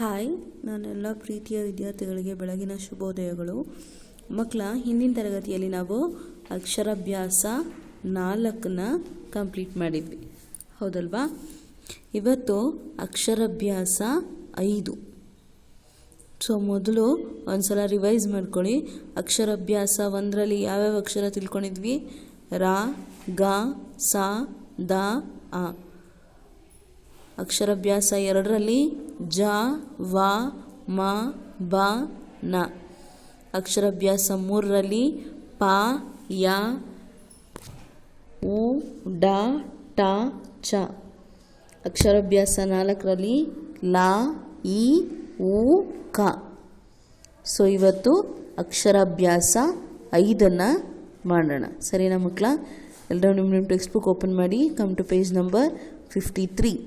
Hi ನಾನೆಲ್ಲ ಪ್ರೀತಿಯ ವಿದ್ಯಾರ್ಥಿಗಳಿಗೆ ಬೆಳಗಿನ ಶುಭೋದಯಗಳು. ಮಕ್ಕಳ, ಹಿಂದಿನ ತರಗತಿಯಲ್ಲಿ ನಾವು ಅಕ್ಷರಾಭ್ಯಾಸ ನಾಲ್ಕನ್ನ ಕಂಪ್ಲೀಟ್ ಮಾಡಿದ್ವಿ. ಹೌದಲ್ವಾ? ಇವತ್ತು ಅಕ್ಷರಾಭ್ಯಾಸ ಐದು. ಸೊ, ಮೊದಲು ಒಂದ್ಸಲ ರಿವೈಸ್ ಮಾಡ್ಕೊಳ್ಳಿ. ಅಕ್ಷರಾಭ್ಯಾಸ ಒಂದರಲ್ಲಿ ಯಾವ್ಯಾವ ಅಕ್ಷರ ತಿಳ್ಕೊಂಡಿದ್ವಿ? ರ, ಗ, ಸ, ದ ಆ ಅಕ್ಷರಾಭ್ಯಾಸ ಎರಡರಲ್ಲಿ ಜ, ವ, ಮ, ಬ, ನ. ಅಕ್ಷರಾಭ್ಯಾಸ ಮೂರರಲ್ಲಿ ಪ, ಯ, ಉ, ಡ, ಟ, ಚ. ಅಕ್ಷರಾಭ್ಯಾಸ ನಾಲ್ಕರಲ್ಲಿ ಲ, ಇ, ಉ, ಕ. ಸೊ ಇವತ್ತು ಅಕ್ಷರಾಭ್ಯಾಸ ಐದನ್ನು ಮಾಡೋಣ. ಸರಿನಾ ಮಕ್ಕಳ? ಎಲ್ಲರೂ ನಿಮ್ಮ ನಿಮ್ಮ ಟೆಕ್ಸ್ಟ್ ಬುಕ್ ಓಪನ್ ಮಾಡಿ come to page number fifty three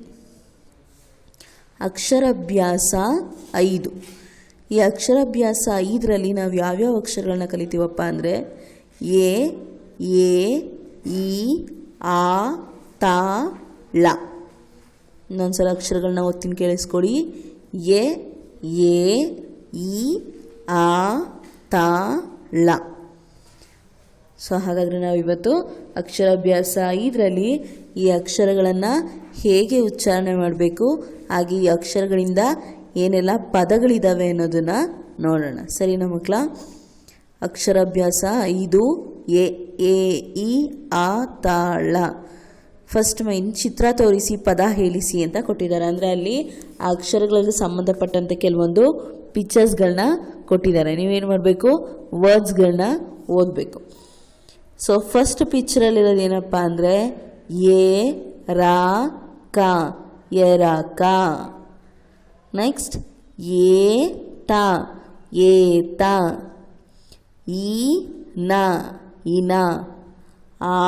ಅಕ್ಷರಾಭ್ಯಾಸ ಐದು. ಈ ಅಕ್ಷರಾಭ್ಯಾಸ ಐದರಲ್ಲಿ ನಾವು ಯಾವ್ಯಾವ ಅಕ್ಷರಗಳನ್ನ ಕಲಿತೀವಪ್ಪ ಅಂದರೆ ಎ ಎ, ಇ, ಆ, ತ, ಳ. ಇನ್ನೊಂದ್ಸಲ ಅಕ್ಷರಗಳನ್ನ ಒತ್ತಿನ ಕೇಳಿಸ್ಕೊಡಿ. ಎ ಎ, ಇ, ಆ, ತ, ಳ. ಸೊ ಹಾಗಾದರೆ ನಾವು ಇವತ್ತು ಅಕ್ಷರಾಭ್ಯಾಸ ಐದರಲ್ಲಿ ಈ ಅಕ್ಷರಗಳನ್ನು ಹೇಗೆ ಉಚ್ಚಾರಣೆ ಮಾಡಬೇಕು, ಹಾಗೆ ಈ ಅಕ್ಷರಗಳಿಂದ ಏನೆಲ್ಲ ಪದಗಳಿದ್ದಾವೆ ಅನ್ನೋದನ್ನು ನೋಡೋಣ. ಸರಿನಾ ಮಕ್ಕಳ? ಅಕ್ಷರಾಭ್ಯಾಸ ಇದು ಎ ಎ, ಇ, ಆ ತಾಳ ಫಸ್ಟ್ ಮೈನ್ ಚಿತ್ರ ತೋರಿಸಿ, ಪದ ಹೇಳಿಸಿ ಅಂತ ಕೊಟ್ಟಿದ್ದಾರೆ. ಅಂದರೆ ಅಲ್ಲಿ ಆ ಅಕ್ಷರಗಳಿಗೆ ಸಂಬಂಧಪಟ್ಟಂಥ ಕೆಲವೊಂದು ಪಿಕ್ಚರ್ಸ್ಗಳನ್ನ ಕೊಟ್ಟಿದ್ದಾರೆ. ನೀವೇನು ಮಾಡಬೇಕು? ವರ್ಡ್ಸ್ಗಳನ್ನ ಓದಬೇಕು. ಸೊ ಫಸ್ಟ್ ಪಿಕ್ಚರಲ್ಲಿರೋದು ಏನಪ್ಪ ಅಂದರೆ ಎ ರಾ ಕ ಎರ ಕ ನೆಕ್ಸ್ಟ್ ಏ ತ ಏ ತ ಈ ನ ಇನ ಆ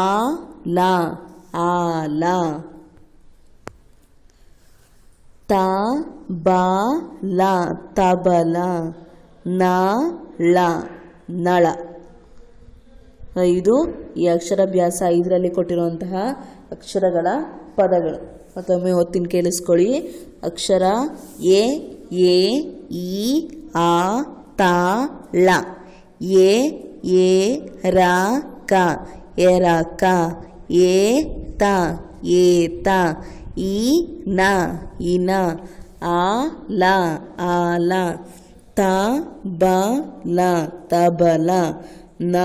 ಲ ಆ ಲ ತ ಬ ಲ ತಬಲ ನ ಳ ನಳ ಇದು ಈ ಅಕ್ಷರಾಭ್ಯಾಸ ಐದರಲ್ಲಿ ಕೊಟ್ಟಿರುವಂತಹ ಅಕ್ಷರಗಳ ಪದಗಳು. ಮತ್ತೊಮ್ಮೆ ಒತ್ತಿನ ಕೇಳಿಸ್ಕೊಳ್ಳಿ. ಅಕ್ಷರ ಎ ಎ, ಇ, ಆ, ತ, ಳ. ಎ ಎ, ರ, ಕ. ಎರ ಕ. ಎ, ತ. ಎ, ತ. ಇ, ನ. ಇನ ಆ, ಲ. ಆ, ಲ. ತ, ಬ, ಲ. ತಬಲ ನ,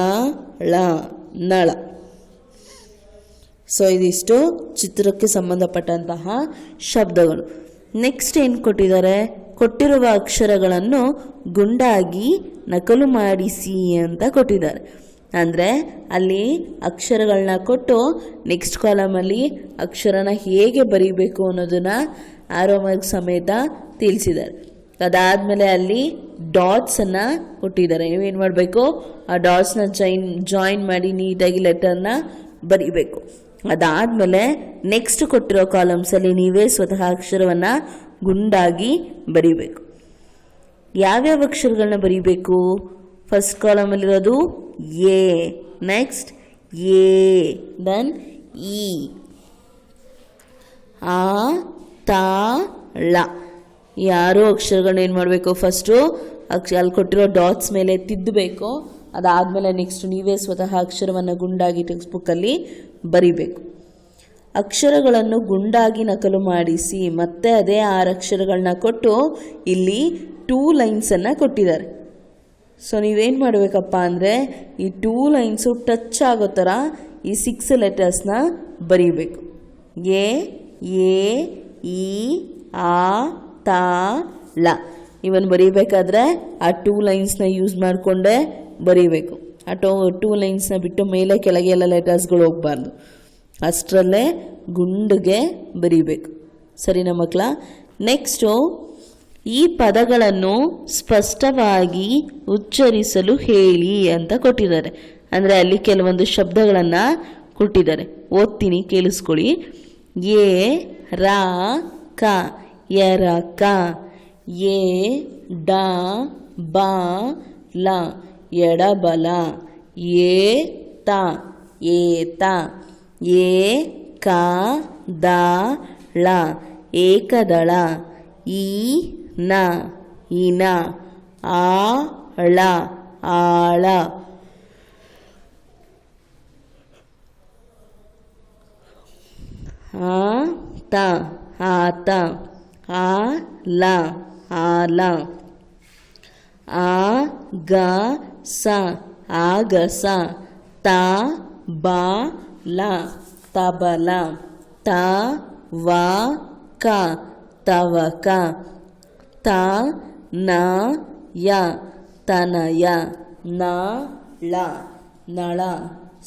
ಳ, ನಳ. ಸೊ ಇದಿಷ್ಟು ಚಿತ್ರಕ್ಕೆ ಸಂಬಂಧಪಟ್ಟಂತಹ ಶಬ್ದಗಳು. ನೆಕ್ಸ್ಟ್ ಏನು ಕೊಟ್ಟಿದ್ದಾರೆ? ಕೊಟ್ಟಿರುವ ಅಕ್ಷರಗಳನ್ನು ಗುಂಡಾಗಿ ನಕಲು ಮಾಡಿಸಿ ಅಂತ ಕೊಟ್ಟಿದ್ದಾರೆ. ಅಂದರೆ, ಅಲ್ಲಿ ಅಕ್ಷರಗಳನ್ನ ಕೊಟ್ಟು ನೆಕ್ಸ್ಟ್ ಕಾಲಮಲ್ಲಿ ಅಕ್ಷರನ ಹೇಗೆ ಬರೀಬೇಕು ಅನ್ನೋದನ್ನು ಆರೋಮ ಸಮೇತ ತಿಳಿಸಿದ್ದಾರೆ. ಅದಾದಮೇಲೆ ಅಲ್ಲಿ ಡಾಟ್ಸನ್ನು ಕೊಟ್ಟಿದ್ದಾರೆ. ನೀವೇನು ಮಾಡಬೇಕು? ಆ ಡಾಟ್ಸ್ನ ಜೈನ್ ಜಾಯಿನ್ ಮಾಡಿ ನೀಟಾಗಿ ಲೆಟರ್ನ ಬರೀಬೇಕು. ಅದಾದಮೇಲೆ ನೆಕ್ಸ್ಟ್ ಕೊಟ್ಟಿರೋ ಕಾಲಮ್ಸಲ್ಲಿ ನೀವೇ ಸ್ವತಃ ಅಕ್ಷರವನ್ನು ಗುಂಡಾಗಿ ಬರೀಬೇಕು. ಯಾವ್ಯಾವ ಅಕ್ಷರಗಳನ್ನ ಬರೀಬೇಕು? ಫಸ್ಟ್ ಕಾಲಮಲ್ಲಿರೋದು ಎ ನೆಕ್ಸ್ಟ್ ಎ ದನ್ ಇ ಆ, ತಾ, ಳ. ಯಾರು ಅಕ್ಷರಗಳನ್ನ ಏನು ಮಾಡಬೇಕು? ಫಸ್ಟು ಅಕ್ಷ ಅಲ್ಲಿ ಕೊಟ್ಟಿರೋ ಡಾಟ್ಸ್ ಮೇಲೆ ತಿದ್ದಬೇಕು. ಅದಾದಮೇಲೆ ನೆಕ್ಸ್ಟ್ ನೀವೇ ಸ್ವತಃ ಅಕ್ಷರವನ್ನು ಗುಂಡಾಗಿ ಟೆಕ್ಸ್ಟ್ ಬುಕ್ಕಲ್ಲಿ ಬರಿಬೇಕು. ಅಕ್ಷರಗಳನ್ನು ಗುಂಡಾಗಿ ನಕಲು ಮಾಡಿಸಿ, ಮತ್ತೆ ಅದೇ ಆರು ಅಕ್ಷರಗಳನ್ನ ಕೊಟ್ಟು ಇಲ್ಲಿ ಟೂ ಲೈನ್ಸನ್ನು ಕೊಟ್ಟಿದ್ದಾರೆ. ಸೊ ನೀವೇನು ಮಾಡಬೇಕಪ್ಪ ಅಂದರೆ, ಈ ಟೂ ಲೈನ್ಸು ಟಚ್ ಆಗೋ ಥರ ಈ ಸಿಕ್ಸ್ ಲೆಟರ್ಸ್ನ ಬರೀಬೇಕು. ಎ ಎ, ಇ, ಆ ತ ಲ ಇವನ್ ಬರೀಬೇಕಾದ್ರೆ ಆ ಟೂ ಲೈನ್ಸ್ನ ಯೂಸ್ ಮಾಡಿಕೊಂಡೇ ಬರೀಬೇಕು. ಆ ಟೋ ಟೂ ಲೈನ್ಸ್ನ ಬಿಟ್ಟು ಮೇಲೆ ಕೆಳಗೆ ಎಲ್ಲ ಲೆಟರ್ಸ್ಗಳು ಹೋಗಬಾರ್ದು. ಅಷ್ಟರಲ್ಲೇ ಗುಂಡಿಗೆ ಬರೀಬೇಕು. ಸರಿನಾ ಮಕ್ಕಳ ನೆಕ್ಸ್ಟು ಈ ಪದಗಳನ್ನು ಸ್ಪಷ್ಟವಾಗಿ ಉಚ್ಚರಿಸಲು ಹೇಳಿ ಅಂತ ಕೊಟ್ಟಿದ್ದಾರೆ. ಅಂದರೆ ಅಲ್ಲಿ ಕೆಲವೊಂದು ಶಬ್ದಗಳನ್ನು ಕೊಟ್ಟಿದ್ದಾರೆ. ಓದ್ತೀನಿ, ಕೇಳಿಸ್ಕೊಳ್ಳಿ. ಎ, ರ, ಕ. ಎರ ಕ ಎ ಡ ಬ ಲ ಎಡಬಲ ಏ ತ ಏತ ಏ ಕ ದ ಳ ಏಕದಳ ಈ ನ ಇನ ಆಳ ಆಳ ಆತ ಆತ ಆಲ ಗ ಆಗಸ ಆಗಸ ತ ಬಲ ತಬಲ. ತ, ವ, ಕ. ತವಕ. ತ, ನ, ಯ. ತನಯ. ನ, ಳ. ನಳ.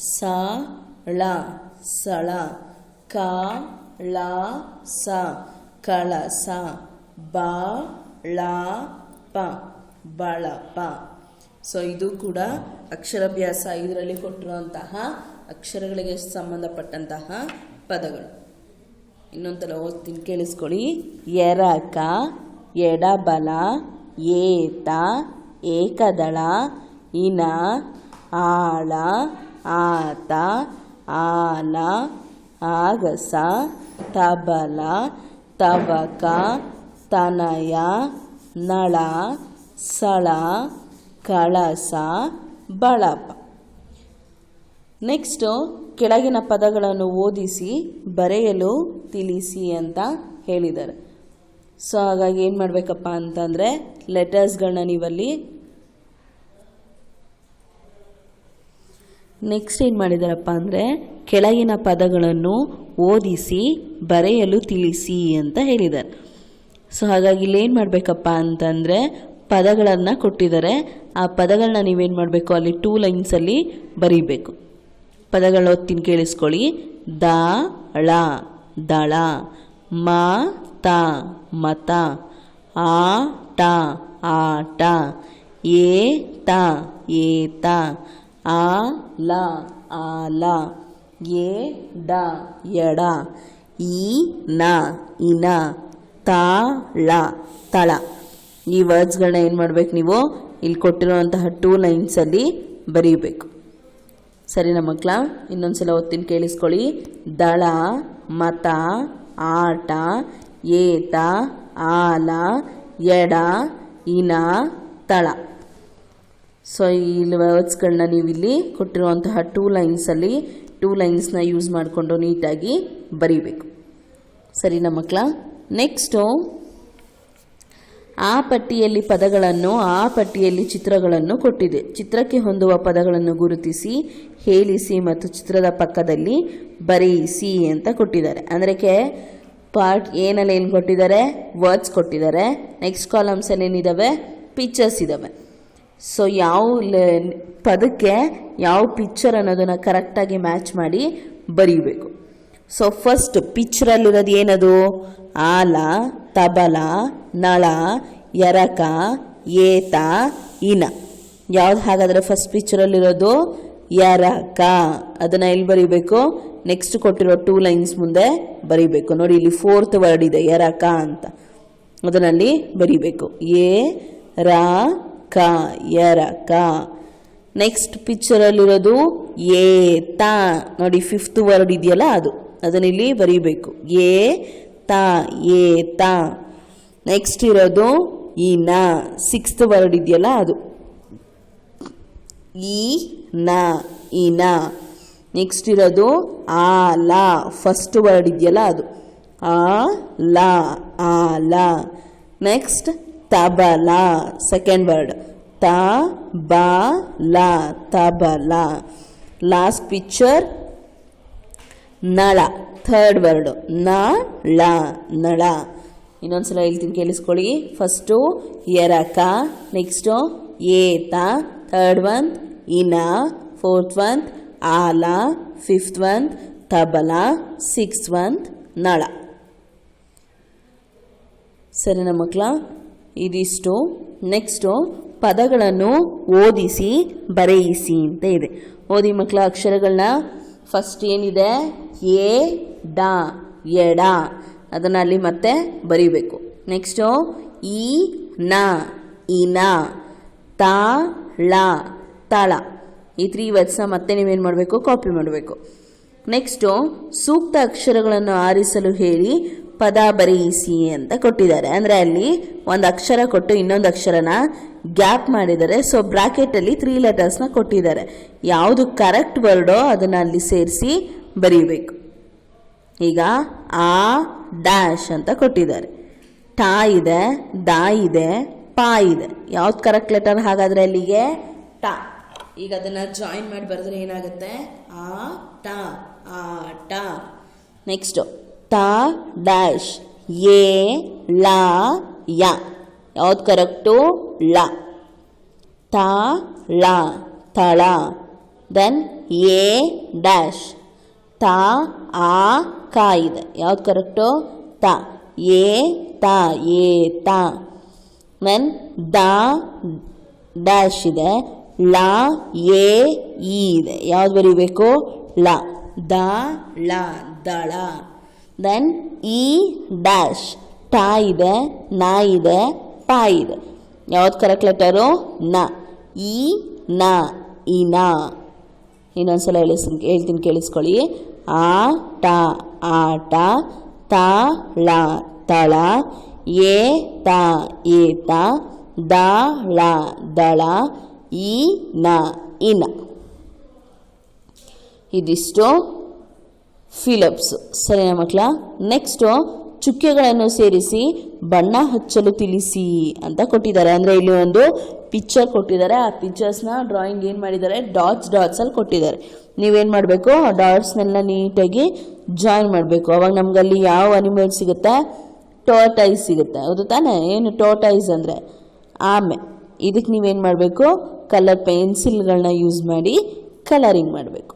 ಸ, ಳ. ಸಳ. ಕ, ಳ, ಸ. ಕಳಸ, ಬ, ಳ, ಪ ಸೊ ಇದು ಕೂಡ ಅಕ್ಷರಾಭ್ಯಾಸ ಇದರಲ್ಲಿ ಕೊಟ್ಟಿರುವಂತಹ ಅಕ್ಷರಗಳಿಗೆ ಸಂಬಂಧಪಟ್ಟಂತಹ ಪದಗಳು. ಇನ್ನೊಂದ್ಸಲ ಓದ್ತೀನಿ, ಕೇಳಿಸ್ಕೊಳ್ಳಿ. ಎರಕ, ಎಡಬಲ, ಏತ, ಏಕದಳ, ಇನ, ಆಳ, ಆತ, ಆಲ, ಆಗಸ, ತಬಲ ತವಕ, ತನಯ, ನಳ, ಸಳ, ಕಳಸ, ಬಳಪ. ನೆಕ್ಸ್ಟು ಕೆಳಗಿನ ಪದಗಳನ್ನು ಓದಿಸಿ, ಬರೆಯಲು ತಿಳಿಸಿ ಅಂತ ಹೇಳಿದ್ದಾರೆ. ಸೊ ಹಾಗಾಗಿ ಏನು ಮಾಡಬೇಕಪ್ಪ ಅಂತಂದರೆ ಲೆಟರ್ಸ್ಗಳನ್ನ ನೀವಲ್ಲಿ ನೆಕ್ಸ್ಟ್ ಏನು ಮಾಡಿದಾರಪ್ಪ ಅಂದರೆ ಕೆಳಗಿನ ಪದಗಳನ್ನು ಓದಿಸಿ, ಬರೆಯಲು ತಿಳಿಸಿ ಅಂತ ಹೇಳಿದ್ದಾರೆ ಸೊ ಹಾಗಾಗಿ ಇಲ್ಲಿ ಏನು ಮಾಡಬೇಕಪ್ಪ ಅಂತಂದರೆ ಪದಗಳನ್ನು ಕೊಟ್ಟಿದ್ದಾರೆ ಆ ಪದಗಳನ್ನ ನೀವೇನು ಮಾಡಬೇಕು? ಅಲ್ಲಿ ಟೂ ಲೈನ್ಸಲ್ಲಿ ಬರೀಬೇಕು. ಪದಗಳನ್ನ ಓದ್ತೀನಿ ಕೇಳಿಸ್ಕೊಳ್ಳಿ. ದ, ಳ, ದಳ, ಮ, ತ, ಮತ, ಆ, ಟ ಆಟ ತ ಏತ ಏತ ಆಲ ಎ, ಡ, ಎಡ. ಈ ನ, ಇನ. ತಾಳ ತಳ. ಈ ವರ್ಡ್ಸ್ಗಳನ್ನ ಏನು ಮಾಡಬೇಕು ನೀವು? ಇಲ್ಲಿ ಕೊಟ್ಟಿರುವಂತಹ ಟೂ ಲೈನ್ಸಲ್ಲಿ ಬರೀಬೇಕು. ಸರಿನಾ ಮಕ್ಕಳ ಇನ್ನೊಂದ್ಸಲ ಒತ್ತಿನ ಕೇಳಿಸ್ಕೊಳ್ಳಿ. ದಳ, ಮತ, ಆಟ, ಏತ, ಆಲ, ಎಡ, ಇನ, ತಳ. ಸೊ ಇಲ್ಲಿ ವರ್ಡ್ಸ್ಗಳನ್ನ ನೀವು ಇಲ್ಲಿ ಕೊಟ್ಟಿರುವಂತಹ ಟೂ ಲೈನ್ಸಲ್ಲಿ ಟೂ ಲೈನ್ಸ್ನ ಯೂಸ್ ಮಾಡಿಕೊಂಡು ನೀಟಾಗಿ ಬರೀಬೇಕು. ಸರಿನಾ ಮಕ್ಕಳ? ನೆಕ್ಸ್ಟು ಆ ಪಟ್ಟಿಯಲ್ಲಿ ಪದಗಳನ್ನು, ಆ ಪಟ್ಟಿಯಲ್ಲಿ ಚಿತ್ರಗಳನ್ನು ಕೊಟ್ಟಿದೆ. ಚಿತ್ರಕ್ಕೆ ಹೊಂದುವ ಪದಗಳನ್ನು ಗುರುತಿಸಿ, ಹೇಳಿಸಿ ಮತ್ತು ಚಿತ್ರದ ಪಕ್ಕದಲ್ಲಿ ಬರೆಯಿಸಿ ಅಂತ ಕೊಟ್ಟಿದ್ದಾರೆ. ಅಂದರೆ ಕೆ ಪಾರ್ಟ್ ಏನಲ್ಲಿ ಏನು ಕೊಟ್ಟಿದ್ದಾರೆ? ವರ್ಡ್ಸ್ ಕೊಟ್ಟಿದ್ದಾರೆ. ನೆಕ್ಸ್ಟ್ ಕಾಲಮ್ಸಲ್ಲಿ ಏನಿದ್ದಾವೆ ಪಿಕ್ಚರ್ಸ್ ಇದ್ದಾವೆ ಸೊ ಯಾವ ಪದಕ್ಕೆ ಯಾವ ಪಿಕ್ಚರ್ ಅನ್ನೋದನ್ನು ಕರೆಕ್ಟಾಗಿ ಮ್ಯಾಚ್ ಮಾಡಿ ಬರೀಬೇಕು. ಸೊ ಫಸ್ಟ್ ಪಿಕ್ಚರಲ್ಲಿರೋದು ಏನದು? ಆಲ, ತಬಲ, ನಳ, ಎರಕ, ಏತ, ಇನ. ಯಾವ್ದು ಹಾಗಾದರೆ ಫಸ್ಟ್ ಪಿಕ್ಚರಲ್ಲಿರೋದು ಎರಕ. ಅದನ್ನು ಎಲ್ಲಿ ಬರೀಬೇಕು? ನೆಕ್ಸ್ಟ್ ಕೊಟ್ಟಿರೋ ಟೂ ಲೈನ್ಸ್ ಮುಂದೆ ಬರೀಬೇಕು. ನೋಡಿ, ಇಲ್ಲಿ ಫೋರ್ತ್ ವರ್ಡ್ ಇದೆ, ಎರಕ ಅಂತ. ಅದರಲ್ಲಿ ಬರೀಬೇಕು. ಎ ರ ಕ ಎರಕ ನೆಕ್ಸ್ಟ್ ಪಿಕ್ಚರಲ್ಲಿರೋದು ತ. ನೋಡಿ ಫಿಫ್ತ್ ವರ್ಡ್ ಇದೆಯಲ್ಲ ಅದು. ಅದನ್ನಿಲ್ಲಿ ಬರೀಬೇಕು. ಏ ತ ಏತ ನೆಕ್ಸ್ಟ್ ಇರೋದು ಇನ ಸಿಕ್ಸ್ತ್ ವರ್ಡ್ ಇದೆಯಲ್ಲ ಅದು. ಈ ನ ಇನ ನೆಕ್ಸ್ಟ್ ಇರೋದು ಆ, ಲ. ಫಸ್ಟ್ ವರ್ಡ್ ಇದೆಯಲ್ಲ ಅದು. ಆ, ಲ ಆ, ಲ. ನೆಕ್ಸ್ಟ್ ತಬಲ ಸೆಕೆಂಡ್ ವರ್ಡ್ ತ ಬ ಲ ತಬಲ. ಲಾಸ್ಟ್ ಪಿಕ್ಚರ್ ನಳ ಥರ್ಡ್ ವರ್ಡ್ನ ಳ ನಳ. ಇನ್ನೊಂದ್ಸಲ ಹೇಳ್ತೀನಿ, ಕೇಳಿಸ್ಕೊಳ್ಳಿ. ಫಸ್ಟು ಎರಕ. ನೆಕ್ಸ್ಟು ಏತ. ಥರ್ಡ್ ಒನ್ ಇನ. ಫೋರ್ತ್ ಒನ್ ಆಲ. ಫಿಫ್ತ್ ಒನ್ ತಬಲ. ಸಿಕ್ಸ್ತ್ ಒನ್ ನಳ. ಸರಿನಾ ಮಕ್ಕಳ ಇದಿಷ್ಟು ನೆಕ್ಸ್ಟು ಪದಗಳನ್ನು ಓದಿಸಿ, ಬರೆಯಿಸಿ ಅಂತ ಇದೆ. ಓದಿ ಮಕ್ಕಳ ಅಕ್ಷರಗಳನ್ನ ಫಸ್ಟ್ ಏನಿದೆ? ಎ, ಡ, ಎಡ. ಅದನ್ನು ಅಲ್ಲಿ ಮತ್ತೆ ಬರೀಬೇಕು. ನೆಕ್ಸ್ಟು ಈ ನ, ಇನ, ತ, ಳ, ತಳ. ಈ ತ್ರೀ ವರ್ಡ್ಸ್ನ ಮತ್ತೆ ನೀವೇನು ಮಾಡಬೇಕು? ಕಾಪಿ ಮಾಡಬೇಕು. ನೆಕ್ಸ್ಟು ಸೂಕ್ತ ಅಕ್ಷರಗಳನ್ನು ಆರಿಸಲು ಹೇಳಿ ಪದ ಬರೆಯಿಸಿ ಅಂತ ಕೊಟ್ಟಿದ್ದಾರೆ. ಅಂದರೆ ಅಲ್ಲಿ ಒಂದು ಅಕ್ಷರ ಕೊಟ್ಟು ಇನ್ನೊಂದು ಅಕ್ಷರನ ಗ್ಯಾಪ್ ಮಾಡಿದ್ದಾರೆ. ಸೊ ಬ್ರಾಕೆಟಲ್ಲಿ ತ್ರೀ ಲೆಟರ್ಸ್ನ ಕೊಟ್ಟಿದ್ದಾರೆ. ಯಾವುದು ಕರೆಕ್ಟ್ ವರ್ಡೋ ಅದನ್ನು ಅಲ್ಲಿ ಸೇರಿಸಿ ಬರೀಬೇಕು. ಈಗ ಆ ಡ್ಯಾಶ್ ಅಂತ ಕೊಟ್ಟಿದ್ದಾರೆ. ಟಾ ಇದೆ, ದಾ ಇದೆ, ಪಾ ಇದೆ. ಯಾವ್ದು ಕರೆಕ್ಟ್ ಲೆಟರ್ ಹಾಗಾದ್ರೆ ಅಲ್ಲಿಗೆ? ಟಾ ಈಗ ಅದನ್ನ ಜಾಯಿನ್ ಮಾಡಿ ಬರೆದ್ರೆ ಏನಾಗುತ್ತೆ? ಆ ಟಾ ಆ ಟಾ ನೆಕ್ಸ್ಟ್ ಟ ಡ್ಯಾಶ್ ಎ ಲಾ ಯ. ಯಾವ್ದು ಕರೆಕ್ಟು ಲ. ತ ಳ. ತಳ. ದೆನ್ ಎ ಡ್ಯಾಶ್ ತ ಆ ಕ ಇದೆ. ಯಾವ್ದು ಕರೆಕ್ಟು ತ. ಎ ತ ಎ ತ. ದೆನ್ ದ ಡ್ಯಾಶ್ ಇದೆ. ಲ, ಎ, ಇ ಇದೆ. ಯಾವ್ದು ಬರೀಬೇಕು? ಲ. ದ, ಳ, ದಳ. ದೆನ್ ಇ ಡ್ಯಾಶ್ ಟಾ ಇದೆ ನ ಇದೆ ಪ ಇದೆ ಯಾವ್ದು ಕರೆಕ್ಟ್ ಲೆಟರು ನ. ಇ ನ ಈ ನ. ಇನ್ನೊಂದ್ಸಲ ಹೇಳಿಸ್ ಹೇಳ್ತೀನಿ, ಕೇಳಿಸ್ಕೊಳ್ಳಿ. ಆ, ಟ ಆಟ ತ, ಳ, ತಳ. ಏ ತ ಏತ ದ, ಳ, ದಳ. ಇ, ನ ಇನ ಇದಿಷ್ಟು. ಫಿಲಪ್ಸು. ಸರಿನಾ ಮಕ್ಕಳ ನೆಕ್ಸ್ಟು ಚುಕ್ಕೆಗಳನ್ನು ಸೇರಿಸಿ ಬಣ್ಣ ಹಚ್ಚಲು ತಿಳಿಸಿ ಅಂತ ಕೊಟ್ಟಿದ್ದಾರೆ. ಅಂದರೆ ಇಲ್ಲಿ ಒಂದು ಪಿಕ್ಚರ್ ಕೊಟ್ಟಿದ್ದಾರೆ. ಆ ಪಿಕ್ಚರ್ಸ್ನ ಡ್ರಾಯಿಂಗ್ ಏನು ಮಾಡಿದ್ದಾರೆ? ಡಾಟ್ಸ್ ಡಾಟ್ಸಲ್ಲಿ ಕೊಟ್ಟಿದ್ದಾರೆ. ನೀವೇನು ಮಾಡಬೇಕು? ಆ ಡಾಟ್ಸ್ನೆಲ್ಲ ನೀಟಾಗಿ ಜಾಯಿನ್ ಮಾಡಬೇಕು. ಅವಾಗ ನಮ್ಗೆ ಅಲ್ಲಿ ಯಾವ ಅನಿಮಲ್ ಸಿಗುತ್ತೆ? ಟೋಟೈಸ್ ಸಿಗುತ್ತೆ. ಹೌದು ತಾನೇ? ಏನು ಟೋಟೈಸ್ ಅಂದರೆ? ಆಮೆ. ಇದಕ್ಕೆ ನೀವೇನು ಮಾಡಬೇಕು? ಕಲರ್ ಪೆನ್ಸಿಲ್ಗಳನ್ನ ಯೂಸ್ ಮಾಡಿ ಕಲರಿಂಗ್ ಮಾಡಬೇಕು.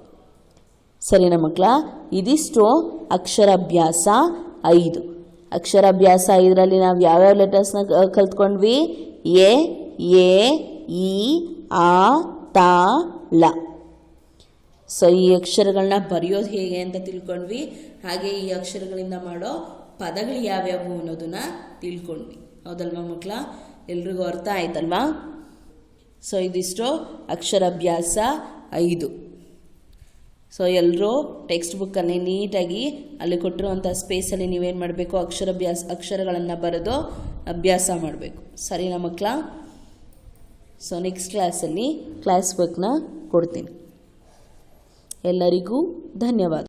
ಸರಿನಾ ಮಕ್ಕಳ? ಇದಿಷ್ಟು ಅಕ್ಷರಾಭ್ಯಾಸ ಐದು. ಅಕ್ಷರಾಭ್ಯಾಸ ಐದರಲ್ಲಿ ನಾವು ಯಾವ್ಯಾವ ಲೆಟರ್ಸ್ನ ಕಲ್ತ್ಕೊಂಡ್ವಿ? ಎ ಎ, ಇ, ಆ, ತ ಲ ಸೊ ಈ ಅಕ್ಷರಗಳನ್ನ ಬರೆಯೋದು ಹೇಗೆ ಅಂತ ತಿಳ್ಕೊಂಡ್ವಿ. ಹಾಗೆ ಈ ಅಕ್ಷರಗಳಿಂದ ಮಾಡೋ ಪದಗಳು ಯಾವ್ಯಾವು ಅನ್ನೋದನ್ನ ತಿಳ್ಕೊಂಡ್ವಿ. ಹೌದಲ್ವಾ ಮಕ್ಕಳ? ಎಲ್ರಿಗೂ ಅರ್ಥ ಆಯ್ತಲ್ವಾ? ಸೊ ಇದಿಷ್ಟು ಅಕ್ಷರಾಭ್ಯಾಸ ಐದು. ಸೊ ಎಲ್ಲರೂ ಟೆಕ್ಸ್ಟ್ ಬುಕ್ಕಲ್ಲಿ ನೀಟಾಗಿ ಅಲ್ಲಿ ಕೊಟ್ಟಿರುವಂಥ ಸ್ಪೇಸಲ್ಲಿ ನೀವೇನು ಮಾಡಬೇಕು? ಅಕ್ಷರಭ್ಯಾಸ, ಅಕ್ಷರಗಳನ್ನು ಬರೆದು ಅಭ್ಯಾಸ ಮಾಡಬೇಕು. ಸರಿನಾ ಮಕ್ಕಳ ಸೊ ನೆಕ್ಸ್ಟ್ ಕ್ಲಾಸಲ್ಲಿ ಕ್ಲಾಸ್ ಬುಕ್ನ ಕೊಡ್ತೀನಿ. ಎಲ್ಲರಿಗೂ ಧನ್ಯವಾದ.